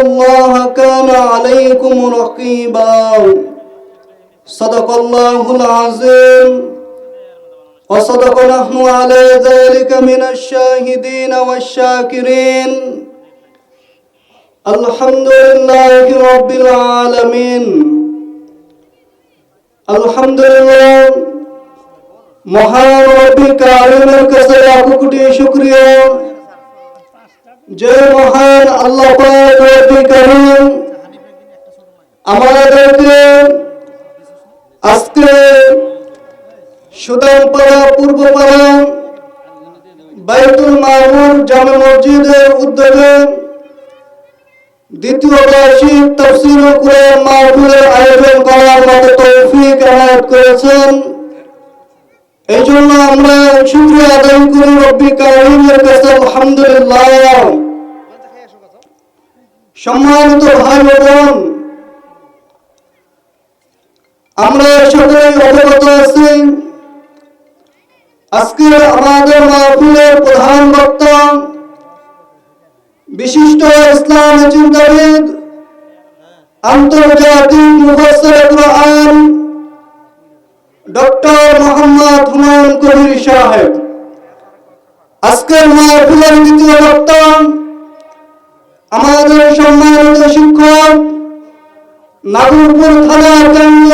الله كان عليكم رقيبا صدق الله العظيم وصدق نحن على ذلك من الشاهدين والشاكرين الحمد لله رب العالمين الحمد لله মহান রব্বি কারিমের কাছে লাখো কোটি শুকরিয়া যে মহান আল্লাহ কারিম। আমাদেরকে আজকে সুদানপাড়া, পূর্বপাড়া, বাইতুল মামুর জামে মসজিদের উদ্যোগে দ্বিতীয় বার্ষিক তফসিল কোরআন মাহফিলের আয়োজন করার মতো তৌফিক এনায়েত করেছেন। এই জন্য আমরা শুক্রিয়া আদায় করি রব্বি কারিমের কাছে, আলহামদুলিল্লাহ। সম্মানিত ভাই বোন আমরা সকলে অবগত আছি। আজকে আমাদের মাহফিলের প্রধান বক্তা বিশিষ্ট ইসলাম চিন্তাবিদ, আন্তর্জাতিক মুফাসসির কোরআন ডক্টর মোহাম্মদ হুমায়ুন কবির সাহেব। আজকের মাহফিলের দ্বিতীয় বক্তা আমাদের সম্মানিত শিক্ষক নাগরপুর থানা কেন্দ্র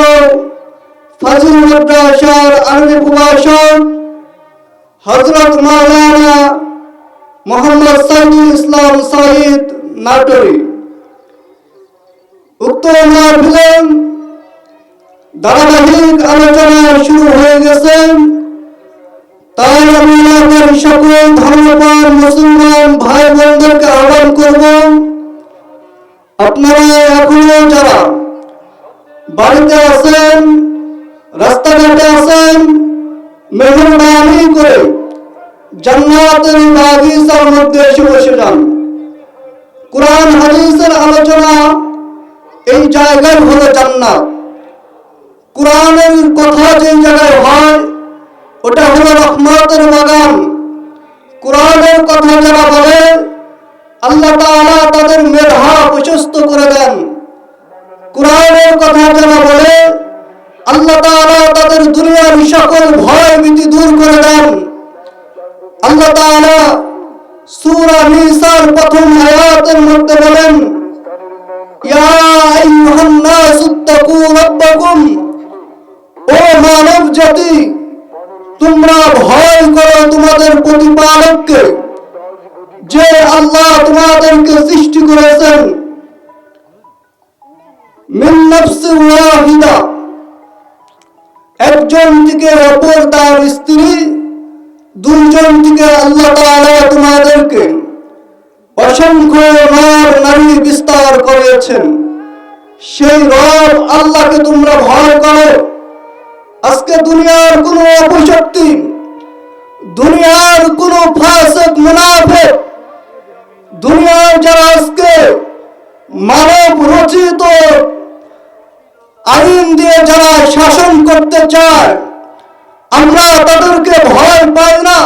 মাদ্রাসার আরবি প্রভাষক হজরত মাওলানা মোহাম্মদ সাইদুল ইসলাম সাহিদ ধারাবাহিক আলোচনা শুরু হয়ে গেছে। তাই আমি আমাদের সকল ধর্মপান মুসলমান ভাই বোনদেরকে আহ্বান করব আপনারা এখনও যারা। বাড়িতে আছেন, রাস্তাঘাটে আছেন মেহরবানি করে জান্নাতের বাগিচার মধ্যে এসে বসে যান। কোরআন, হাদিসের আলোচনা এই জায়গায় হলো জান্নাত। কোরআনের কথা যে জায়গায় হয়, ওটা হলো রহমতের বাগান। কোরআনের কথা যারা বলে, আল্লাহ তাআলা তাদের মেধা প্রশস্ত করে দেন। কোরআনের কথা যারা বলে, আল্লাহ তাআলা তাদের দুনিয়ার সকল ভয় ভীতি দূর করে দেন। আল্লাহ তাআলা সূরা নিসার প্রথম আয়াতের মধ্যে বলেন, ইয়া আইয়ুহান নাসুত্তাকু রাব্বাকুম, ও মানব জাতি তোমরা ভয় করো তোমাদের প্রতিপালককে। যে আল্লাহ তোমাদেরকে সৃষ্টি করেছেন একজন থেকে অপর তার স্ত্রী, দুইজন থেকে আল্লাহ তোমাদেরকে অসংখ্য নর নারী বিস্তার করেছেন। সেই রব আল্লাহকে তোমরা ভয় করো। আজকে দুনিয়ার কোনো অপশক্তি, দুনিয়ার কোনো ফাসেক মুনাফেক দুনিয়ার যারা আজকে মানব রচিত আইন দিয়ে যারা শাসন করতে চায়, আমরা তাদেরকে ভয় পাই না।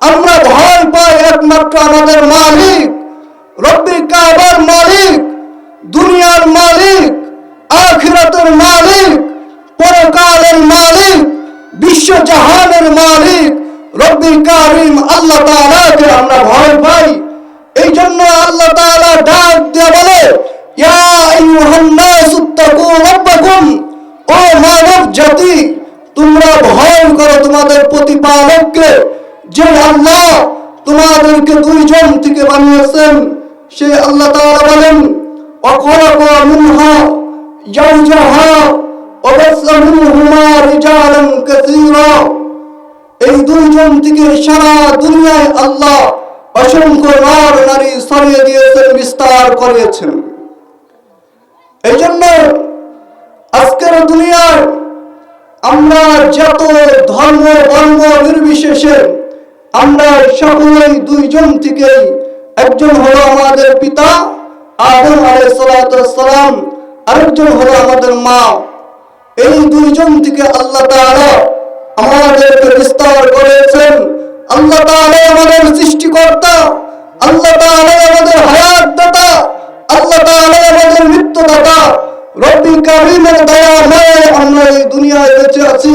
আমরা ভয় পাই একমাত্র আমাদের মালিক, রব্বি কাবার মালিক, দুনিয়ার মালিক, আখিরাতের মালিক, পরকালের মালিক, বিশ্ব জাহানের মালিক, রব্বি কারিম, আল্লাহ তাআলাকে আমরা ভয় পাই। এই জন্য আল্লাহ তাআলা ডাক দিয়ে বলে ইয়া আইয়ুহান নাসুত্তাকু রাব্বাকুম ও মানব জাতি তোমরা ভয় করো তোমাদের প্রতিপালককে যে আল্লাহ তোমাদেরকে দুইজন থেকে বানিয়েছেন সে আল্লাহ তাআলা বলেন অখলাকা মিনহা জাওজাহা وبث منهما رجالا كثيرا এই দুইজন থেকে সারা দুনিয়ায় আল্লাহ অসংখ্য নর নারী ছড়িয়ে দিয়েছেন বিস্তার করেছেন এই জন্য আজকের দুনিয়ার আমরা যত ধর্ম বর্ণ নির্বিশেষে আমরা সকলেই দুইজন থেকেই একজন হলো আমাদের পিতা আদম আলাইহিস সালাম, আরেকজন হলো আমাদের মা। এই দুইজন থেকে আল্লাহ তাআলা আমাদেরকে বিস্তার করেছেন আল্লাহ তাহলে আমাদের সৃষ্টিকর্তা, আল্লাহ তাহলে আমাদের হায়াত দাতা আল্লাহ তাহলে আমাদের মৃত্যু দাতা রব্বি কারিমের দয়া নয় আমরা এই দুনিয়ায় বেঁচে আছি।